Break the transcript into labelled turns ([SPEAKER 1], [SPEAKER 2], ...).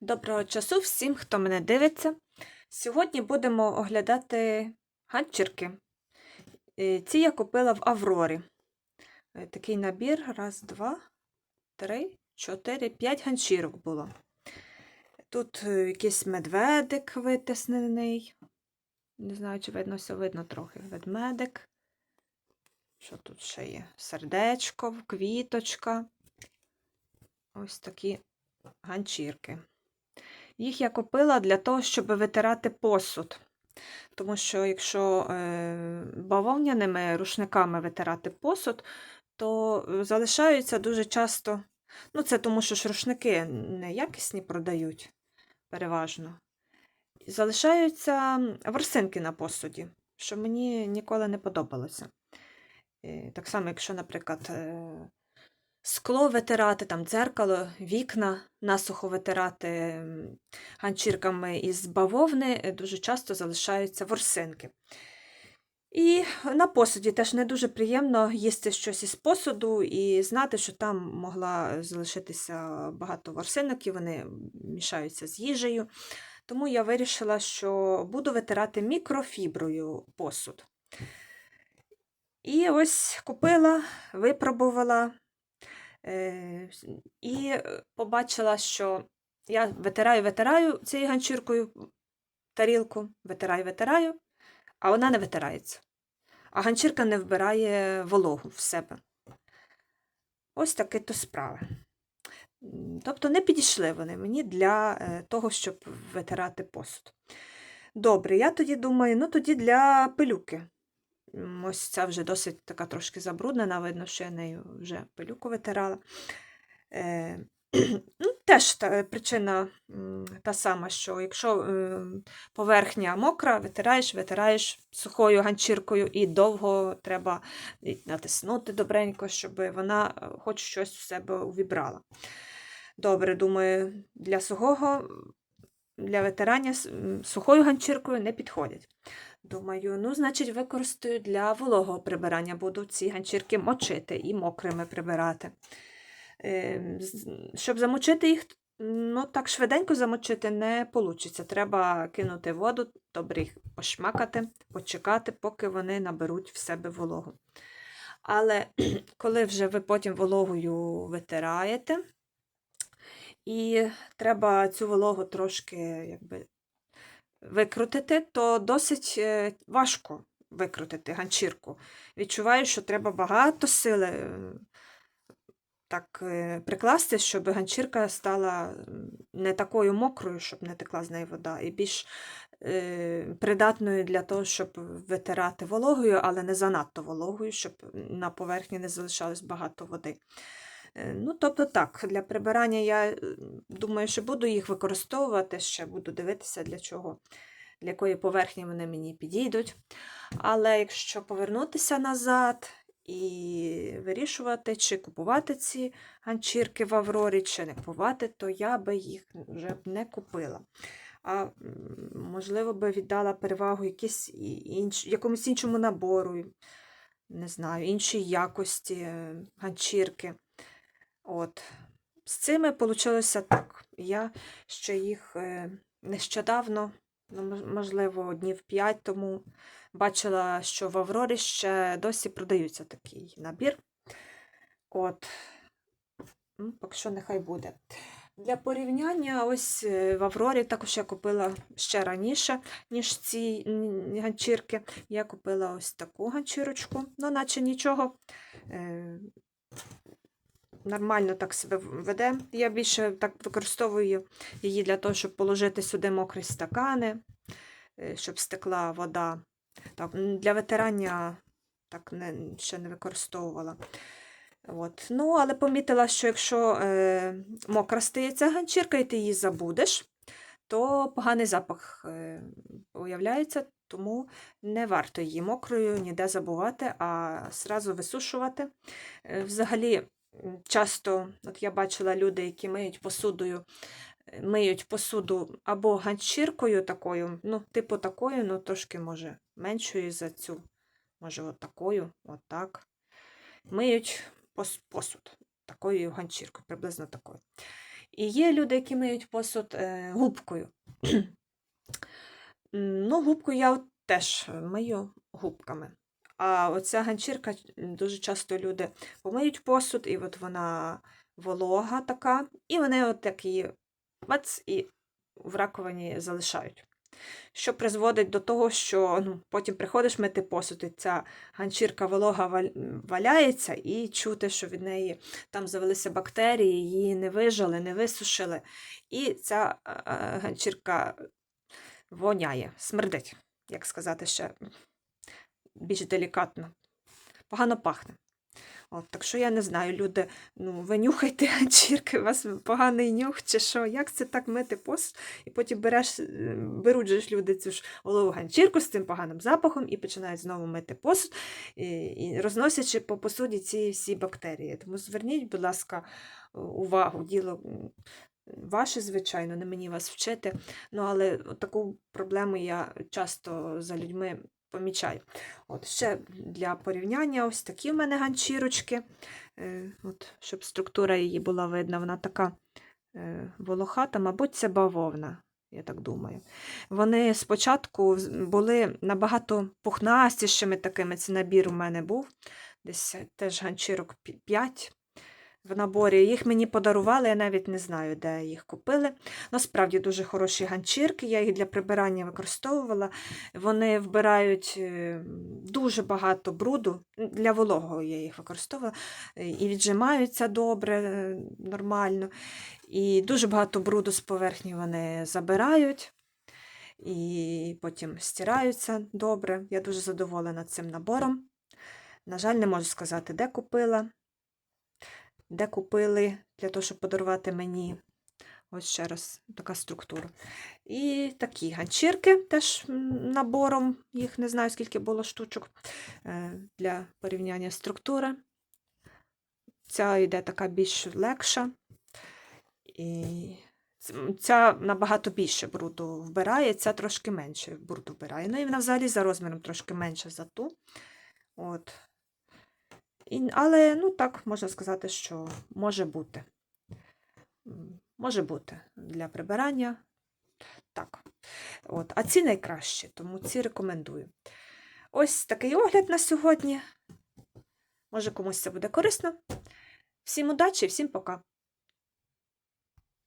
[SPEAKER 1] Доброго часу всім, хто мене дивиться. Сьогодні будемо оглядати ганчірки. Е, Ці я купила в Аврорі. Е, Такий набір. Раз, два, три, чотири, п'ять ганчірок було. Тут е, якийсь медведик витиснений. Не знаю, чи видно, все видно трохи. Ведмедик. Що тут ще є? Сердечко, квіточка. Ось такі ганчірки. Їх я купила для того, щоб витирати посуд. Тому що якщо е, бавовняними рушниками витирати посуд, то е, залишаються дуже часто. Ну, це тому, що ж рушники неякісні продають переважно. Залишаються ворсинки на посуді, що мені ніколи не подобалося. Е, Так само, якщо, наприклад, скло витирати, там дзеркало, вікна насухо витирати ганчірками із бавовни, е, дуже часто залишаються ворсинки. І на посуді теж не дуже приємно їсти щось із посуду і знати, що там могла залишитися багато ворсинок, і вони мішаються з їжею. Тому я вирішила, що буду витирати мікрофіброю посуд. І ось купила, випробувала і е, побачила, що я витираю, витираю цією ганчіркою тарілку, витираю, витираю, а вона не витирається. А ганчірка не вбирає вологу в себе. Ось таке то справа. Тобто не підійшли вони мені для е, того, щоб витирати посуд. Добре, я тоді думаю, ну тоді для пилюки. Ось ця вже досить така трошки забруднена, видно, що я нею вже пилюку витирала. Е, ну, теж та, причина та сама, що якщо е, поверхня мокра, витираєш, витираєш сухою ганчіркою і довго треба натиснути добренько, щоб вона е, хоч щось в себе увібрала. Добре, думаю, для сухого, для витирання сухою ганчіркою не підходять. Думаю, ну, значить, використаю для вологого прибирання. Буду ці ганчірки мочити і мокрими прибирати. Е, Щоб замочити їх, ну так швиденько замочити не вийде. Треба кинути воду, добре їх пошмакати, почекати, поки вони наберуть в себе вологу. Але коли вже ви потім вологою витираєте, і треба цю вологу трошки якби, викрутити, то досить е, важко викрутити ганчірку. Відчуваю, що треба багато сили е, так е, прикласти, щоб ганчірка стала не такою мокрою, щоб не текла з неї вода, і більш придатною для того, щоб витирати вологою, але не занадто вологою, щоб на поверхні не залишалось багато води. Е, Ну, тобто так, для прибирання я е, думаю, що буду їх використовувати, ще буду дивитися, для чого, для якої поверхні вони мені підійдуть. Але якщо повернутися назад і вирішувати, чи купувати ці ганчірки в Аврорі, чи не купувати, то я би їх вже не купила. А можливо би віддала перевагу інш, якомусь іншому набору, не знаю, іншій якості е, ганчірки. От. З цими вийшло так. Я ще їх е, нещодавно, ну, можливо, днів 5 тому бачила, що в Аврорі ще досі продаються такий набір. От. Ну, поки що нехай буде. Для порівняння, ось е, в Аврорі також я купила ще раніше, ніж ці ганчірки. Я купила ось таку ганчірочку, ну, наче нічого. Нормально так себе веде. Я більше так використовую її для того, щоб положити сюди мокрі стакани, е, щоб стекла вода. Так, для витирання так не, ще не використовувала. От. Ну, але помітила, що якщо е, мокра стає ця ганчірка, і ти її забудеш, то поганий запах е, появляється, тому не варто її мокрою ніде забувати, а зразу висушувати. Е, Взагалі, часто от я бачила люди, які миють посудою, е, миють посуду або ганчіркою такою, ну, типу такою, ну трошки може меншою за цю, може, от такою, от так. Миють пос- посуд такою ганчіркою, приблизно такою. І є люди, які миють посуд е, губкою. Ну, губку я теж мию губками. А оця ганчірка дуже часто люди помиють посуд, і от вона волога така, і вони от так її бац, і в раковині залишають. Що призводить до того, що ну, потім приходиш мити посуд, і ця ганчірка волога валяється, і чути, що від неї там завелися бактерії, її не вижали, не висушили. І ця е, е, ганчірка воняє, смердить, як сказати ще більш делікатно. Погано пахне. От, так що я не знаю, люди, ну, ви нюхайте ганчірки, у вас поганий нюх, чи що, як це так мити посуд? І потім береш, е, беруть ж люди цю ж голову ганчірку з цим поганим запахом і починають знову мити посуд, і, і розносячи по посуді ці всі бактерії. Тому зверніть, будь ласка, увагу, діло ваше, звичайно, не мені вас вчити. Ну, але таку проблему я часто за людьми помічаю. От ще для порівняння ось такі в мене ганчірочки. Е, От, щоб структура її була видна, вона така е, волохата, мабуть, це бавовна. Я так думаю. Вони спочатку були набагато пухнастішими такими. Це набір у мене був. Десь теж ганчірок 5 в наборі. Їх мені подарували, я навіть не знаю, де їх купили. Насправді дуже хороші ганчірки, я їх для прибирання використовувала. Вони вбирають е, дуже багато бруду. Для вологого я їх використовувала. е, І віджимаються добре, е, нормально. І дуже багато бруду з поверхні вони забирають. І потім стираються добре. Я дуже задоволена цим набором. На жаль, не можу сказати, де купила де купили для того, щоб подарувати мені. Ось ще раз така структура. І такі ганчірки теж набором, їх не знаю, скільки було штучок е, для порівняння структури. Ця йде така більш легша. І ця набагато більше бруду вбирає, ця трошки менше бруду вбирає. Ну і вона взагалі за розміром трошки менша за ту. От. Але, ну так, можна сказати, що може бути. Може бути для прибирання. Так. От. А ці найкращі, тому ці рекомендую. Ось такий огляд на сьогодні. Може, комусь це буде корисно. Всім удачі, всім пока.